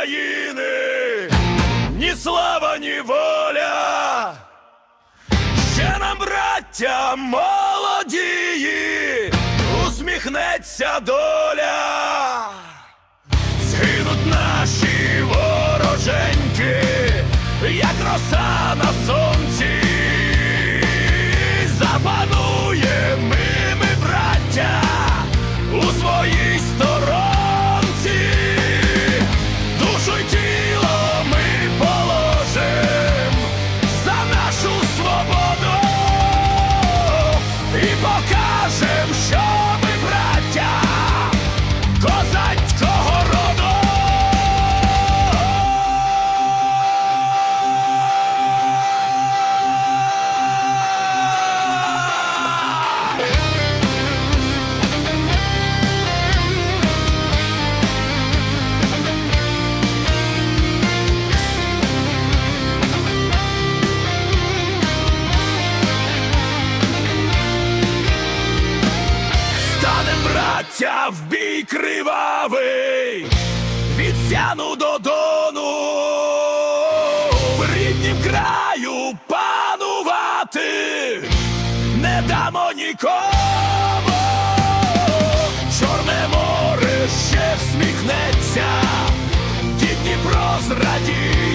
України, ні слава, ні воля, ще нам, браття молодії, усміхнеться доля. Браття в бій кривавий, від сяну до дону, в ріднім краю панувати не дамо нікому. Чорне море ще всміхнеться, дід Дніпро зрадіє.